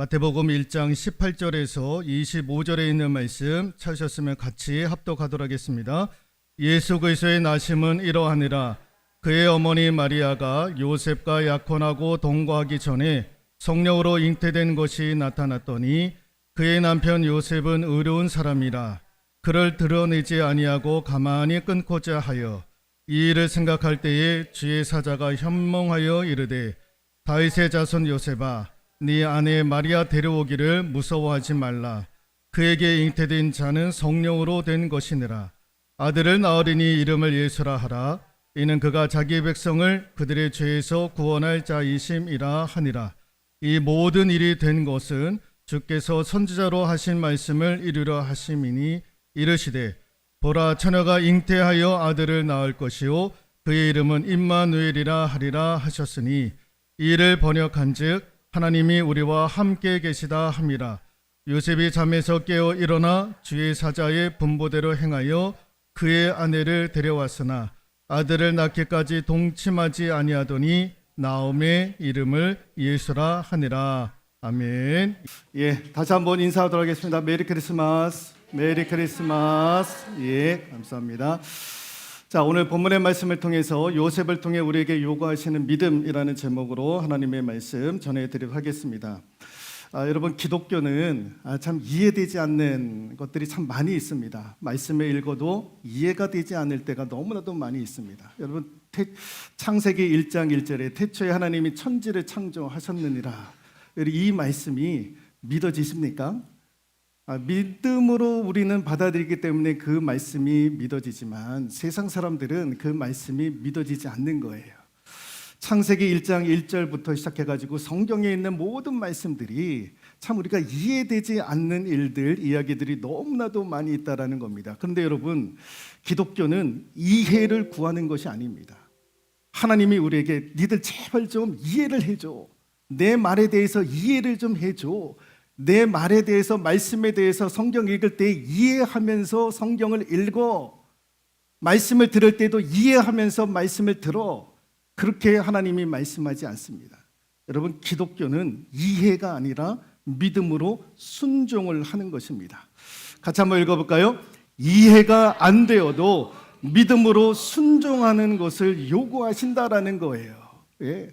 마태복음 1장 18절에서 25절에 있는 말씀 찾으셨으면 같이 합독하도록 하겠습니다. 예수 그리스도의 나심은 이러하니라 그의 어머니 마리아가 요셉과 약혼하고 동거하기 전에 성령으로 잉태된 것이 나타났더니 그의 남편 요셉은 의로운 사람이라 그를 드러내지 아니하고 가만히 끊고자 하여 이 일을 생각할 때에 주의 사자가 현몽하여 이르되 다윗의 자손 요셉아 네 아내 마리아 데려오기를 무서워하지 말라. 그에게 잉태된 자는 성령으로 된 것이니라. 아들을 낳으리니 이름을 예수라 하라. 이는 그가 자기 백성을 그들의 죄에서 구원할 자이심이라 하니라. 이 모든 일이 된 것은 주께서 선지자로 하신 말씀을 이루려 하심이니 이르시되 보라 처녀가 잉태하여 아들을 낳을 것이요 그의 이름은 임마누엘이라 하리라 하셨으니 이를 번역한즉 하나님이 우리와 함께 계시다 함이라 요셉이 잠에서 깨어 일어나 주의 사자의 분보대로 행하여 그의 아내를 데려왔으나 아들을 낳기까지 동침하지 아니하더니 나옴의 이름을 예수라 하니라 아멘. 예, 다시 한번 인사하도록 하겠습니다. 메리 크리스마스. 메리 크리스마스. 예, 감사합니다. 자, 오늘 본문의 말씀을 통해서 요셉을 통해 우리에게 요구하시는 믿음이라는 제목으로 하나님의 말씀 전해드리도록 하겠습니다. 아, 여러분 기독교는 아, 참 이해되지 않는 것들이 참 많이 있습니다. 말씀을 읽어도 이해가 되지 않을 때가 너무나도 많이 있습니다. 여러분 태, 창세기 1장 1절에 태초에 하나님이 천지를 창조하셨느니라. 이 말씀이 믿어지십니까? 아, 믿음으로 우리는 받아들이기 때문에 그 말씀이 믿어지지만 세상 사람들은 그 말씀이 믿어지지 않는 거예요. 창세기 1장 1절부터 시작해가지고 성경에 있는 모든 말씀들이 참 우리가 이해되지 않는 일들, 이야기들이 너무나도 많이 있다라는 겁니다. 그런데 여러분, 기독교는 이해를 구하는 것이 아닙니다. 하나님이 우리에게 니들 제발 좀 이해를 해줘. 내 말에 대해서 이해를 좀 해줘. 내 말에 대해서 말씀에 대해서 성경 읽을 때 이해하면서 성경을 읽어. 말씀을 들을 때도 이해하면서 말씀을 들어. 그렇게 하나님이 말씀하지 않습니다. 여러분, 기독교는 이해가 아니라 믿음으로 순종을 하는 것입니다. 같이 한번 읽어볼까요? 이해가 안 되어도 믿음으로 순종하는 것을 요구하신다라는 거예요. 예.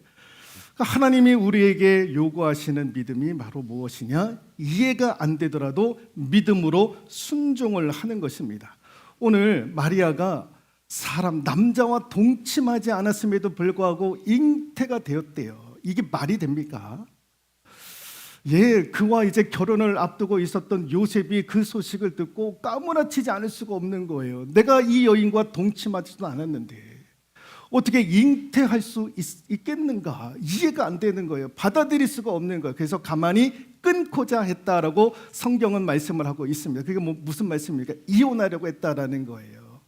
하나님이 우리에게 요구하시는 믿음이 바로 무엇이냐? 이해가 안 되더라도 믿음으로 순종을 하는 것입니다. 오늘 마리아가 사람 남자와 동침하지 않았음에도 불구하고 잉태가 되었대요. 이게 말이 됩니까? 예, 그와 이제 결혼을 앞두고 있었던 요셉이 그 소식을 듣고 까무라치지 않을 수가 없는 거예요. 내가 이 여인과 동침하지도 않았는데 어떻게 잉태할 수 있, 겠는가 이해가 안 되는 거예요. 받아들일 수가 없는 거예요. 그래서 가만히 끊고자 했다라고 성경은 말씀을 하고 있습니다. 그게 뭐 무슨 말씀입니까? 이혼하려고 했다라는 거예요.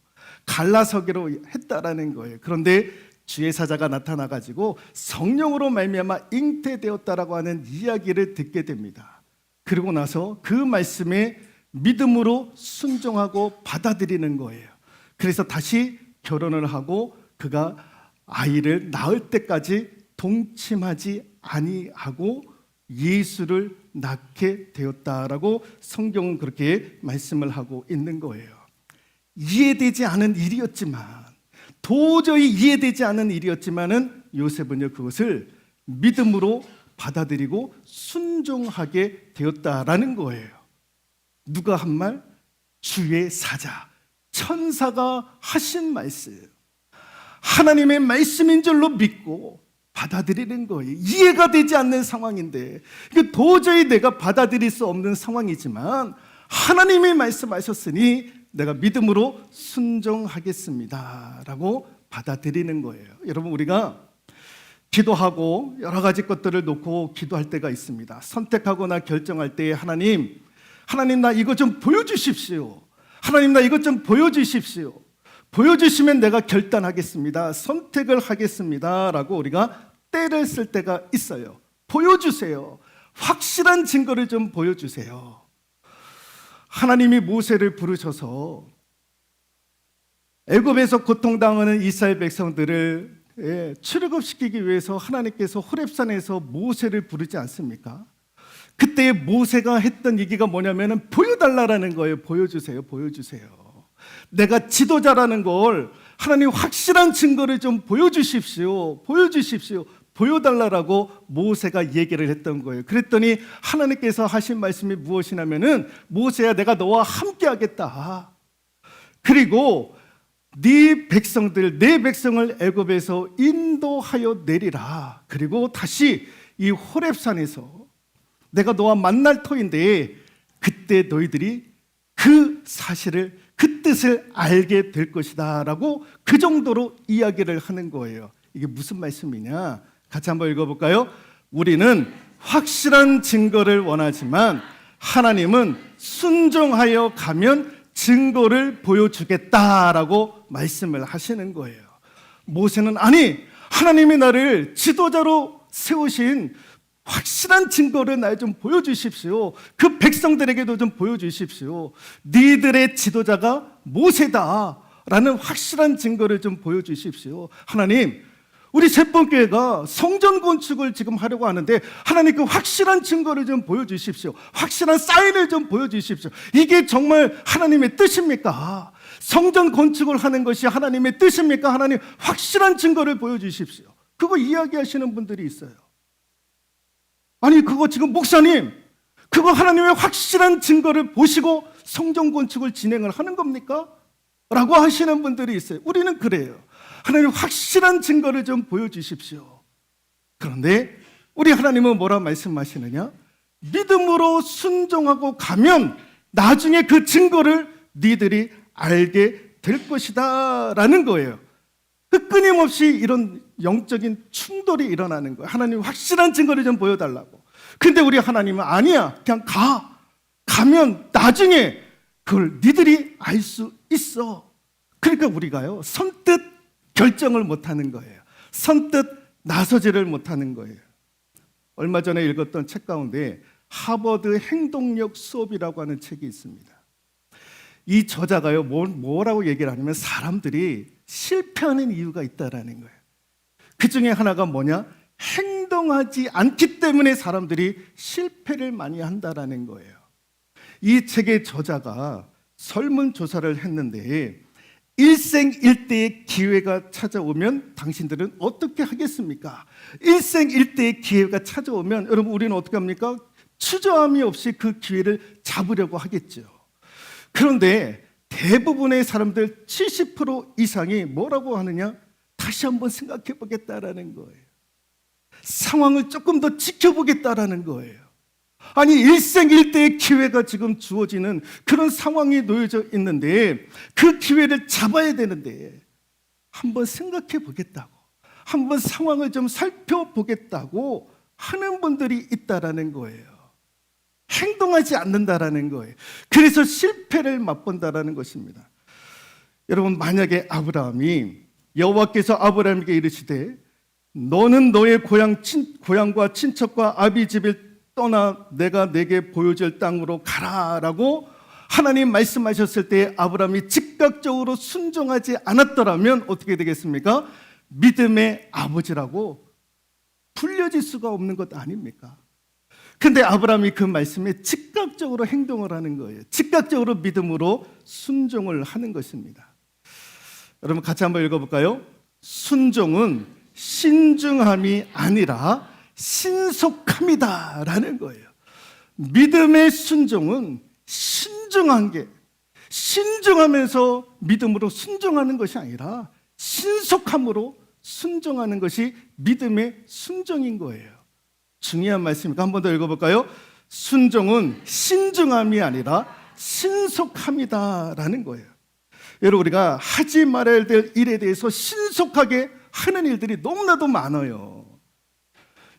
갈라서기로 했다라는 거예요. 그런데 주의 사자가 나타나 가지고 성령으로 말미암아 잉태되었다라고 하는 이야기를 듣게 됩니다. 그리고 나서 그 말씀에 믿음으로 순종하고 받아들이는 거예요. 그래서 다시 결혼을 하고 그가 아이를 낳을 때까지 동침하지 아니하고 예수를 낳게 되었다라고 성경은 그렇게 말씀을 하고 있는 거예요. 이해되지 않은 일이었지만 도저히 이해되지 않은 일이었지만은 요셉은요 그것을 믿음으로 받아들이고 순종하게 되었다라는 거예요. 누가 한 말? 주의 사자, 천사가 하신 말씀. 하나님의 말씀인 줄로 믿고 받아들이는 거예요. 이해가 되지 않는 상황인데, 도저히 내가 받아들일 수 없는 상황이지만, 하나님이 말씀하셨으니 내가 믿음으로 순종하겠습니다. 라고 받아들이는 거예요. 여러분, 우리가 기도하고 여러 가지 것들을 놓고 기도할 때가 있습니다. 선택하거나 결정할 때 하나님, 하나님 나 이거 좀 보여주십시오. 하나님 나 이것 좀 보여주십시오. 보여주시면 내가 결단하겠습니다. 선택을 하겠습니다. 라고 우리가 때를 쓸 때가 있어요. 보여주세요. 확실한 증거를 좀 보여주세요. 하나님이 모세를 부르셔서 애굽에서 고통당하는 이스라엘 백성들을 예, 출애굽시키기 위해서 하나님께서 호렙산에서 모세를 부르지 않습니까? 그때 모세가 했던 얘기가 뭐냐면은 보여달라라는 거예요. 보여주세요. 보여주세요. 내가 지도자라는 걸 하나님 확실한 증거를 좀 보여주십시오. 보여주십시오. 보여달라라고 모세가 얘기를 했던 거예요. 그랬더니 하나님께서 하신 말씀이 무엇이냐면은 모세야 내가 너와 함께 하겠다. 그리고 네 백성들 내 백성을 애굽에서 인도하여 내리라. 그리고 다시 이 호렙산에서 내가 너와 만날 터인데 그때 너희들이 그 사실을 그 뜻을 알게 될 것이다라고 그 정도로 이야기를 하는 거예요. 이게 무슨 말씀이냐? 같이 한번 읽어 볼까요? 우리는 확실한 증거를 원하지만 하나님은 순종하여 가면 증거를 보여주겠다라고 말씀을 하시는 거예요. 모세는 아니 하나님이 나를 지도자로 세우신 확실한 증거를 날 좀 보여주십시오. 그 백성들에게도 좀 보여주십시오. 니들의 지도자가 모세다 라는 확실한 증거를 좀 보여주십시오. 하나님, 우리 세번교회가 성전 건축을 지금 하려고 하는데 하나님 그 확실한 증거를 좀 보여주십시오. 확실한 사인을 좀 보여주십시오. 이게 정말 하나님의 뜻입니까? 성전 건축을 하는 것이 하나님의 뜻입니까? 하나님 확실한 증거를 보여주십시오. 그거 이야기하시는 분들이 있어요. 아니 그거 지금 목사님 그거 하나님의 확실한 증거를 보시고 성전 건축을 진행을 하는 겁니까? 라고 하시는 분들이 있어요. 우리는 그래요. 하나님 확실한 증거를 좀 보여주십시오. 그런데 우리 하나님은 뭐라 말씀하시느냐? 믿음으로 순종하고 가면 나중에 그 증거를 니들이 알게 될 것이다 라는 거예요. 그 끊임없이 이런 영적인 충돌이 일어나는 거예요. 하나님 확실한 증거를 좀 보여달라고. 근데 우리 하나님은 아니야. 그냥 가. 가면 나중에 그걸 니들이 알 수 있어. 그러니까 우리가요. 선뜻 결정을 못 하는 거예요. 선뜻 나서지를 못 하는 거예요. 얼마 전에 읽었던 책 가운데 하버드 행동력 수업이라고 하는 책이 있습니다. 이 저자가요, 뭐, 뭐라고 얘기를 하냐면 사람들이 실패하는 이유가 있다라는 거예요. 그 중에 하나가 뭐냐? 행동하지 않기 때문에 사람들이 실패를 많이 한다라는 거예요. 이 책의 저자가 설문조사를 했는데 일생일대의 기회가 찾아오면 당신들은 어떻게 하겠습니까? 일생일대의 기회가 찾아오면 여러분 우리는 어떻게 합니까? 추저함이 없이 그 기회를 잡으려고 하겠죠. 그런데 대부분의 사람들 70% 이상이 뭐라고 하느냐? 다시 한번 생각해 보겠다라는 거예요. 상황을 조금 더 지켜보겠다라는 거예요. 아니 일생일대의 기회가 지금 주어지는 그런 상황이 놓여져 있는데 그 기회를 잡아야 되는데 한번 생각해 보겠다고 한번 상황을 좀 살펴보겠다고 하는 분들이 있다라는 거예요. 행동하지 않는다라는 거예요. 그래서 실패를 맛본다라는 것입니다. 여러분 만약에 아브라함이 여호와께서 아브라함에게 이르시되 너는 너의 고향 친, 고향과 친척과 아비 집을 떠나 내가 내게 보여줄 땅으로 가라라고 하나님 말씀하셨을 때 아브라함이 즉각적으로 순종하지 않았더라면 어떻게 되겠습니까? 믿음의 아버지라고 불려질 수가 없는 것 아닙니까? 근데 아브라함이 그 말씀에 즉각적으로 행동을 하는 거예요. 즉각적으로 믿음으로 순종을 하는 것입니다. 여러분 같이 한번 읽어볼까요? 순종은 신중함이 아니라 신속함이다라는 거예요. 믿음의 순종은 신중한 게 신중하면서 믿음으로 순종하는 것이 아니라 신속함으로 순종하는 것이 믿음의 순종인 거예요. 중요한 말씀이니까 한번 더 읽어볼까요? 순종은 신중함이 아니라 신속함이다라는 거예요. 여러분 우리가 하지 말아야 될 일에 대해서 신속하게 하는 일들이 너무나도 많아요.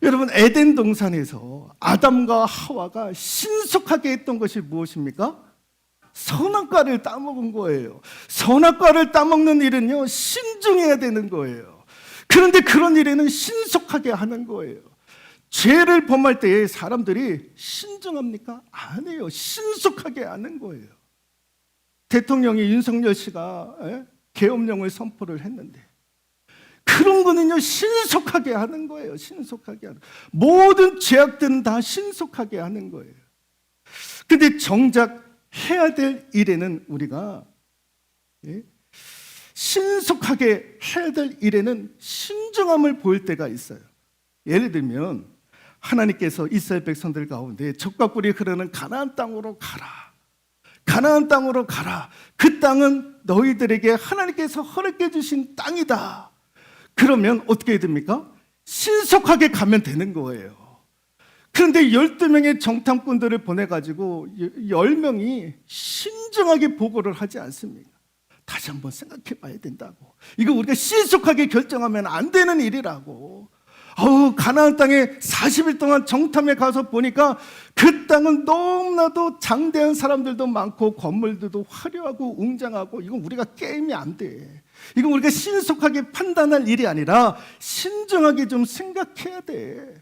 여러분 에덴 동산에서 아담과 하와가 신속하게 했던 것이 무엇입니까? 선악과를 따먹은 거예요. 선악과를 따먹는 일은요 신중해야 되는 거예요. 그런데 그런 일에는 신속하게 하는 거예요. 죄를 범할 때 사람들이 신중합니까? 아니에요. 신속하게 하는 거예요. 대통령이 윤석열 씨가 예? 계엄령을 선포를 했는데 그런 거는요 신속하게 하는 거예요. 신속하게 하는 모든 죄악들은 다 신속하게 하는 거예요. 근데 정작 해야 될 일에는 우리가 예? 신속하게 해야 될 일에는 신중함을 보일 때가 있어요. 예를 들면 하나님께서 이스라엘 백성들 가운데 적과 꿀이 흐르는 가나안 땅으로 가라. 가나안 땅으로 가라. 그 땅은 너희들에게 하나님께서 허락해 주신 땅이다. 그러면 어떻게 됩니까? 신속하게 가면 되는 거예요. 그런데 12명의 정탐꾼들을 보내가지고 10명이 신중하게 보고를 하지 않습니까? 다시 한번 생각해 봐야 된다고. 이거 우리가 신속하게 결정하면 안 되는 일이라고. 어우, 가나안 땅에 40일 동안 정탐에 가서 보니까 그 땅은 너무나도 장대한 사람들도 많고 건물들도 화려하고 웅장하고 이건 우리가 게임이 안 돼. 이건 우리가 신속하게 판단할 일이 아니라 신중하게 좀 생각해야 돼.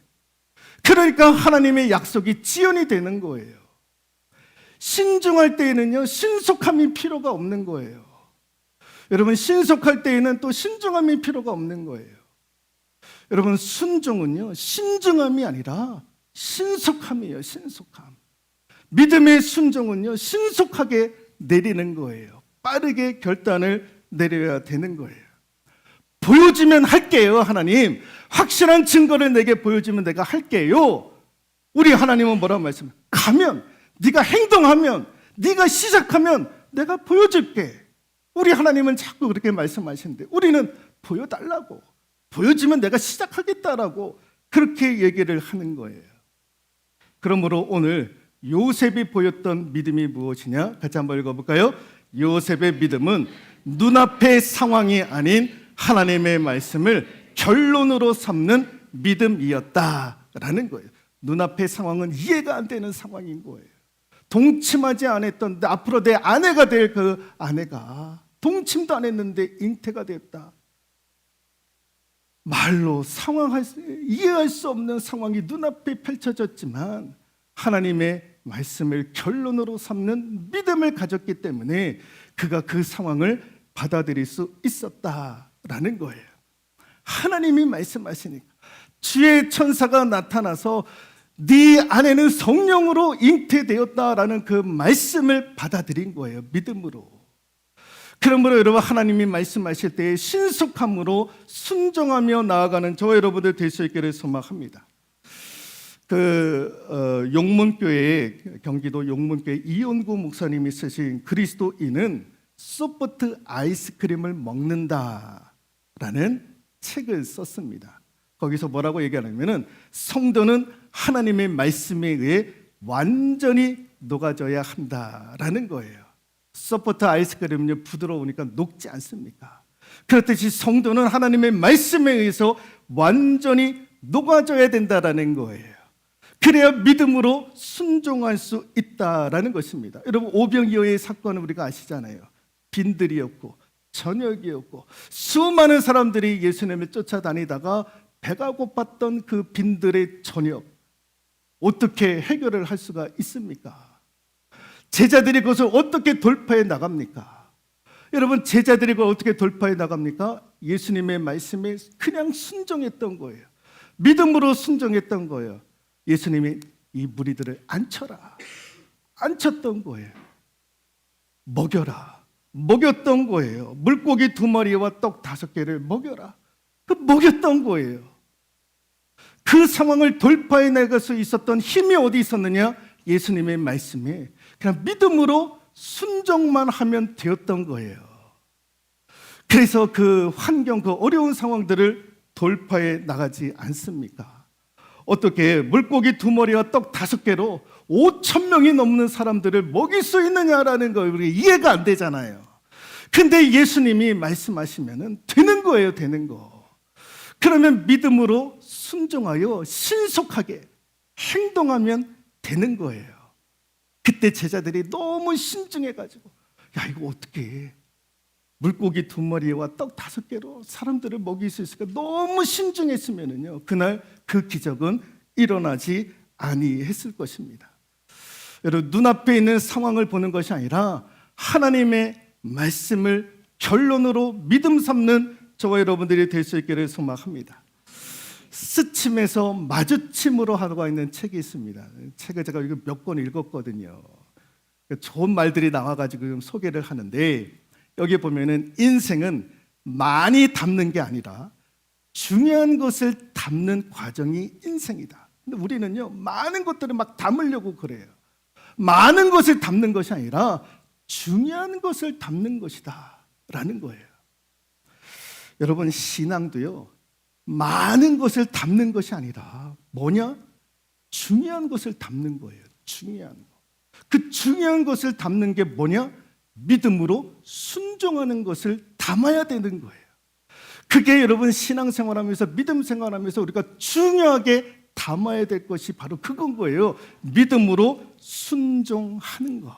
그러니까 하나님의 약속이 지연이 되는 거예요. 신중할 때에는요, 신속함이 필요가 없는 거예요. 여러분, 신속할 때에는 또 신중함이 필요가 없는 거예요. 여러분, 순종은요, 신중함이 아니라 신속함이에요, 신속함. 믿음의 순종은요, 신속하게 내리는 거예요. 빠르게 결단을 내려야 되는 거예요. 보여주면 할게요, 하나님. 확실한 증거를 내게 보여주면 내가 할게요. 우리 하나님은 뭐라고 말씀해? 가면, 네가 행동하면, 네가 시작하면 내가 보여줄게. 우리 하나님은 자꾸 그렇게 말씀하시는데 우리는 보여달라고. 보여주면 내가 시작하겠다라고 그렇게 얘기를 하는 거예요. 그러므로 오늘 요셉이 보였던 믿음이 무엇이냐? 같이 한번 읽어볼까요? 요셉의 믿음은 눈앞의 상황이 아닌 하나님의 말씀을 결론으로 삼는 믿음이었다라는 거예요. 눈앞의 상황은 이해가 안 되는 상황인 거예요. 동침하지 않았던 앞으로 내 아내가 될 그 아내가 동침도 안 했는데 잉태가 됐다. 말로 상황할 수, 이해할 수 없는 상황이 눈앞에 펼쳐졌지만 하나님의 말씀을 결론으로 삼는 믿음을 가졌기 때문에 그가 그 상황을 받아들일 수 있었다라는 거예요. 하나님이 말씀하시니까 주의 천사가 나타나서 네 아내는 성령으로 잉태되었다라는 그 말씀을 받아들인 거예요. 믿음으로. 그러므로 여러분 하나님이 말씀하실 때 신속함으로 순종하며 나아가는 저와 여러분들 될 수 있기를 소망합니다. 그 어, 용문교회 경기도 용문교회 이온구 목사님이 쓰신 그리스도인은 소프트 아이스크림을 먹는다라는 책을 썼습니다. 거기서 뭐라고 얘기하냐면은 성도는 하나님의 말씀에 의해 완전히 녹아져야 한다라는 거예요. 소프트 아이스크림은 부드러우니까 녹지 않습니까? 그렇듯이 성도는 하나님의 말씀에 의해서 완전히 녹아져야 된다라는 거예요. 그래야 믿음으로 순종할 수 있다라는 것입니다. 여러분 오병이어의 사건을 우리가 아시잖아요. 빈들이었고 저녁이었고 수많은 사람들이 예수님을 쫓아다니다가 배가 고팠던 그 빈들의 저녁 어떻게 해결을 할 수가 있습니까? 제자들이 그것을 어떻게 돌파해 나갑니까? 여러분 제자들이 그걸 어떻게 돌파해 나갑니까? 예수님의 말씀에 그냥 순종했던 거예요. 믿음으로 순종했던 거예요. 예수님이 이 무리들을 앉혀라. 앉혔던 거예요. 먹여라. 먹였던 거예요. 물고기 두 마리와 떡 다섯 개를 먹여라. 그 먹였던 거예요. 그 상황을 돌파해 나갈 수 있었던 힘이 어디 있었느냐? 예수님의 말씀에 그냥 믿음으로 순종만 하면 되었던 거예요. 그래서 그 환경, 그 어려운 상황들을 돌파해 나가지 않습니까? 어떻게 물고기 두 마리와 떡 다섯 개로 5천 명이 넘는 사람들을 먹일 수 있느냐라는 거 우리 이해가 안 되잖아요. 근데 예수님이 말씀하시면은 되는 거예요, 되는 거. 그러면 믿음으로 순종하여 신속하게 행동하면 되는 거예요. 그때 제자들이 너무 신중해가지고, 야, 이거 어떻게 해? 물고기 두 마리와 떡 다섯 개로 사람들을 먹일 수 있을까? 너무 신중했으면은요, 그날 그 기적은 일어나지 아니했을 것입니다. 여러분, 눈앞에 있는 상황을 보는 것이 아니라 하나님의 말씀을 결론으로 믿음 삼는 저와 여러분들이 될 수 있기를 소망합니다. 스침에서 마주침으로 하고 있는 책이 있습니다. 책을 제가 몇 권 읽었거든요. 좋은 말들이 나와가지고 소개를 하는데 여기 보면은 인생은 많이 담는 게 아니라 중요한 것을 담는 과정이 인생이다. 근데 우리는요 많은 것들을 막 담으려고 그래요. 많은 것을 담는 것이 아니라 중요한 것을 담는 것이다라는 거예요. 여러분 신앙도요 많은 것을 담는 것이 아니라 뭐냐 중요한 것을 담는 거예요. 중요한 거. 그 중요한 것을 담는 게 뭐냐 믿음으로 순종하는 것을 담아야 되는 거예요. 그게 여러분 신앙생활하면서 믿음 생활하면서 우리가 중요하게 담아야 될 것이 바로 그건 거예요. 믿음으로 순종하는 거.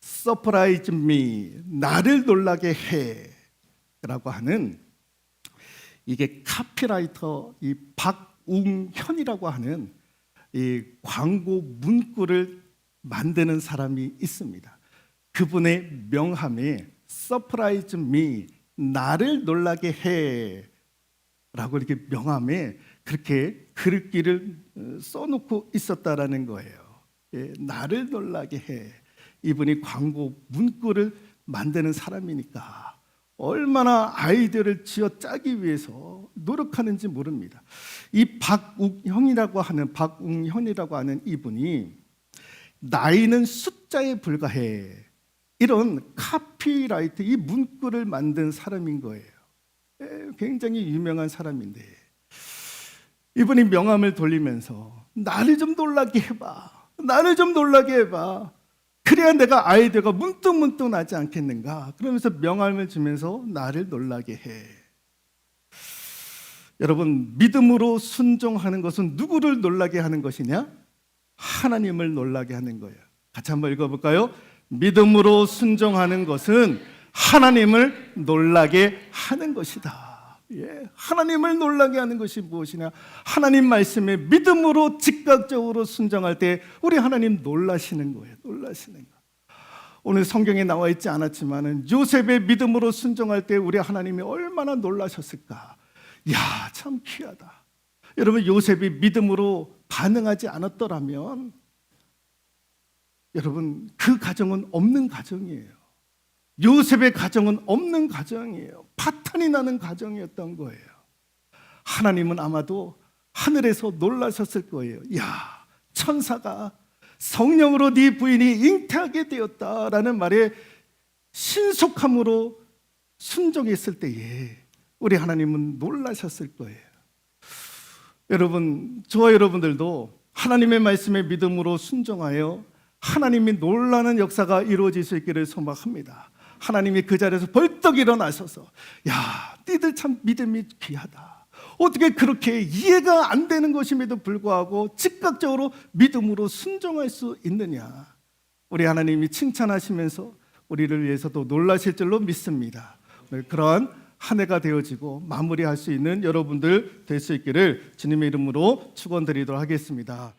서프라이즈 미 나를 놀라게 해 라고 하는 이게 카피라이터 이 박웅현이라고 하는 이 광고 문구를 만드는 사람이 있습니다. 그분의 명함에 서프라이즈 미 나를 놀라게 해 라고 이렇게 명함에 그렇게 글귀를 어, 써놓고 있었다라는 거예요. 예, 나를 놀라게 해. 이분이 광고 문구를 만드는 사람이니까 얼마나 아이디어를 쥐어 짜기 위해서 노력하는지 모릅니다. 이 박웅형이라고 하는 박웅현이라고 하는 이분이 나이는 숫자에 불과해. 이런 카피라이트 이 문구를 만든 사람인 거예요. 에, 굉장히 유명한 사람인데 이분이 명함을 돌리면서 나를 좀 놀라게 해봐. 나를 좀 놀라게 해봐. 그래야 내가 아이디어가 문득문득 나지 않겠는가. 그러면서 명함을 주면서 나를 놀라게 해. 여러분 믿음으로 순종하는 것은 누구를 놀라게 하는 것이냐? 하나님을 놀라게 하는 거예요. 같이 한번 읽어볼까요? 믿음으로 순종하는 것은 하나님을 놀라게 하는 것이다. 예, 하나님을 놀라게 하는 것이 무엇이냐? 하나님 말씀에 믿음으로 즉각적으로 순종할 때 우리 하나님 놀라시는 거예요. 놀라시는 거. 오늘 성경에 나와 있지 않았지만은 요셉의 믿음으로 순종할 때 우리 하나님이 얼마나 놀라셨을까? 야, 참 귀하다. 여러분 요셉이 믿음으로 반응하지 않았더라면 여러분 그 가정은 없는 가정이에요. 요셉의 가정은 없는 가정이에요. 파탄이 나는 가정이었던 거예요. 하나님은 아마도 하늘에서 놀라셨을 거예요. 야, 천사가 성령으로 네 부인이 잉태하게 되었다라는 말에 신속함으로 순종했을 때에 우리 하나님은 놀라셨을 거예요. 여러분, 저와 여러분들도 하나님의 말씀에 믿음으로 순종하여 하나님이 놀라는 역사가 이루어질 수 있기를 소망합니다. 하나님이 그 자리에서 벌떡 일어나셔서 야, 니들 참 믿음이 귀하다. 어떻게 그렇게 이해가 안 되는 것임에도 불구하고 즉각적으로 믿음으로 순종할 수 있느냐? 우리 하나님이 칭찬하시면서 우리를 위해서도 놀라실 줄로 믿습니다. 그러한 한 해가 되어지고 마무리할 수 있는 여러분들 될 수 있기를 주님의 이름으로 축원드리도록 하겠습니다.